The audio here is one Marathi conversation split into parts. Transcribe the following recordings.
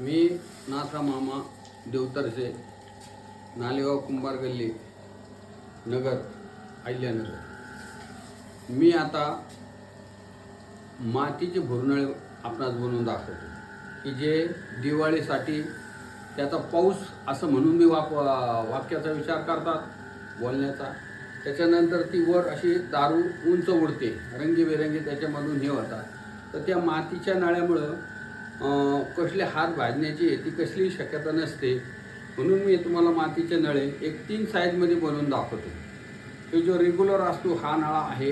मी नासा मामा देवतरचे नालेगाव कुंभार गल्ली नगर अहिल्यानगर. मी आता मातीचे भुरनळे आपणास बनवून दाखवतो. की जे दिवाळीसाठी त्याचा पाऊस असं म्हणून मी वाप वाक्याचा विचार करतात बोलण्याचा. त्याच्यानंतर ती वर अशी दारू उंच उडते रंगीबेरंगी त्याच्यामधून हे होतात. तर त्या मातीच्या नळ्यामुळं कसले हात भाजण्याची ती कसलीही शक्यता नसते. म्हणून मी तुम्हाला मातीचे नळे एक तीन साईजमध्ये बनवून दाखवतो. तो जो रेग्युलर असतो हा नळा आहे.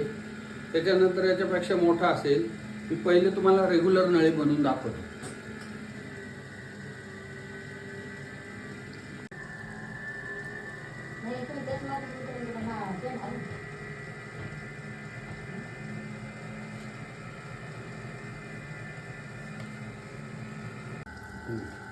त्याच्यानंतर याच्यापेक्षा मोठा असेल मी पहिले तुम्हाला रेग्युलर नळे बनवून दाखवतो. 嗯。